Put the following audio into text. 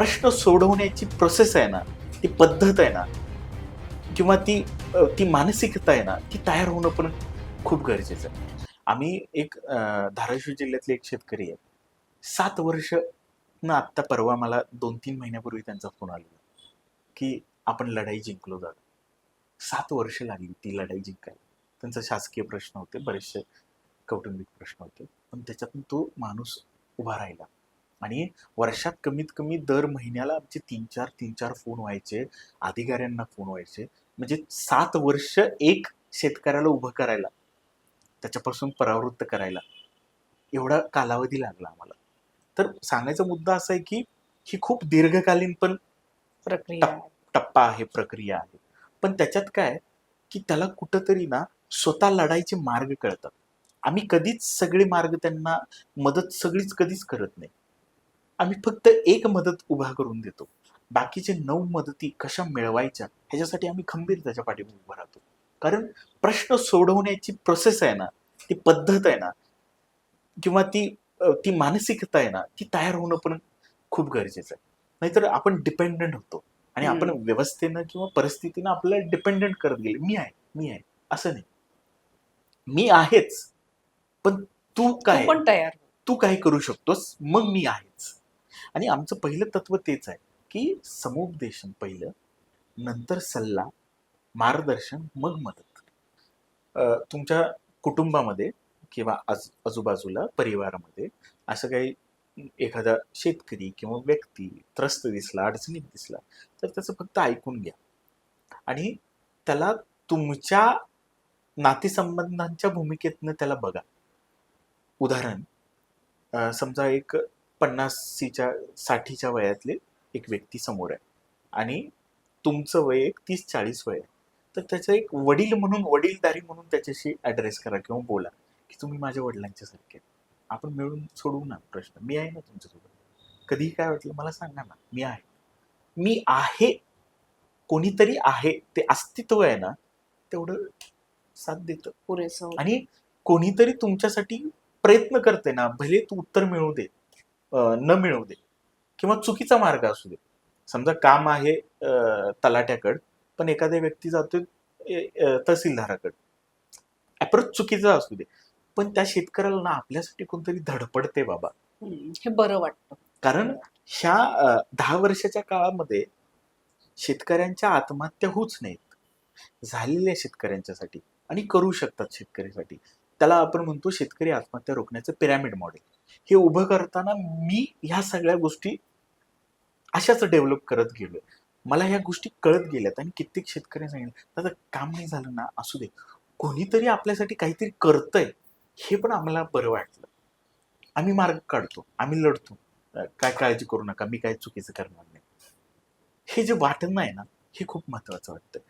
प्रश्न सोडवण्याची प्रोसेस आहे ना ती पद्धत आहे ना किंवा ती ती मानसिकता आहे ना ती तयार होणं पण खूप गरजेचं आहे. आम्ही एक धाराशिव जिल्ह्यातले एक शेतकरी आहे. सात वर्ष ना आत्ता परवा मला दोन तीन महिन्यापूर्वी त्यांचा फोन आलेला की आपण लढाई जिंकलो जात सात वर्ष लागली ती लढाई जिंकायला. त्यांचा शासकीय प्रश्न होते बरेचसे कौटुंबिक प्रश्न होते पण त्याच्यातून तो माणूस उभा राहिला. आणि वर्षात कमीत कमी दर महिन्याला आमचे तीन चार तीन चार फोन व्हायचे. अधिकाऱ्यांना फोन व्हायचे. म्हणजे सात वर्ष एक शेतकऱ्याला उभं करायला त्याच्यापासून परावृत्त करायला एवढा कालावधी लागला आम्हाला. तर सांगायचा मुद्दा असा आहे की ही खूप दीर्घकालीन पण प्रक्रिया. टप्पा आहे प्रक्रिया आहे. पण त्याच्यात काय की त्याला कुठंतरी ना स्वतः लढायचे मार्ग कळतात. आम्ही कधीच सगळे मार्ग त्यांना मदत सगळीच कधीच करत नाही. आम्ही फक्त एक मदत उभा करून देतो. बाकीचे नऊ मदती कशा मिळवायच्या ह्याच्यासाठी आम्ही खंबीर त्याच्या पाठीमागे उभं राहतो. कारण प्रश्न सोडवण्याची प्रोसेस आहे ना ती पद्धत आहे ना किंवा ती ती मानसिकता आहे ना ती तयार होणं पण खूप गरजेचं आहे. नाहीतर आपण डिपेंडंट होतो. आणि. आपण व्यवस्थेनं किंवा परिस्थितीनं आपल्याला डिपेंडंट करत गेले. मी आहे मी आहे असं नाही. मी आहेच पण तू काय? पण तयार. तू काय करू शकतोस? मग मी आहेच आणि आमचं पहिलं तत्व तेच आहे की समुपदेशन पहिलं नंतर सल्ला मार्गदर्शन मग मदत. तुमच्या कुटुंबामध्ये किंवा आज आजूबाजूला परिवारामध्ये असं काही एखादा शेतकरी किंवा व्यक्ती त्रस्त दिसला अडचणीत दिसला तर त्याचं फक्त ऐकून घ्या. आणि त्याला तुमच्या नातेसंबंधांच्या भूमिकेतनं त्याला बघा. उदाहरण समजा एक पन्नासीच्या साठीच्या वयातले एक व्यक्ती समोर आहे. आणि तुमचं वय एक तीस चाळीस वय आहे. तर त्याचं एक वडील म्हणून वडीलधारी म्हणून त्याच्याशी ॲड्रेस करा किंवा बोला की तुम्ही माझ्या वडिलांच्या सारखे. आपण मिळून सोडवू ना प्रश्न. मी आहे ना तुमच्यासोबत? कधीही काय वाटलं मला सांगा ना. मी आहे. मी आहे. कोणीतरी आहे. ते अस्तित्व आहे ना तेवढं साथ देतं. पुरेसं. आणि कोणीतरी तुमच्यासाठी प्रयत्न करते ना भले तू उत्तर मिळू दे अं, न मिळू दे किंवा चुकीचा मार्ग असू दे. समजा काम आहे तलाट्याकड पण एखाद्या व्यक्ती जातोय तहसीलदाराकड. अप्रोच चुकीचा असू दे. पण त्या शेतकऱ्याला ना आपल्यासाठी कोणतरी धडपडते बाबा. हे बरं वाटतं. कारण ह्या दहा वर्षाच्या काळामध्ये शेतकऱ्यांच्या आत्महत्या होऊच नाहीत. झालेल्या शेतकऱ्यांच्यासाठी आणि करू शकतात शेतकऱ्यासाठी. त्याला आपण म्हणतो शेतकरी आत्महत्या रोखण्याचं पिरॅमिड मॉडेल. हे उभं करताना मी ह्या सगळ्या गोष्टी अशाच डेव्हलप करत गेलोय. मला ह्या गोष्टी कळत गेल्यात आणि कित्येक शेतकरी सांगितलं दादा काम नाही झालं ना असू दे. कोणीतरी आपल्यासाठी काहीतरी करतंय हे पण आम्हाला बरं वाटलं. आम्ही मार्ग काढतो आम्ही लढतो. काय काळजी करू नका मी काय चुकीचं करणार नाही. हे जे वाटणं आहे ना हे खूप महत्वाचं वाटतं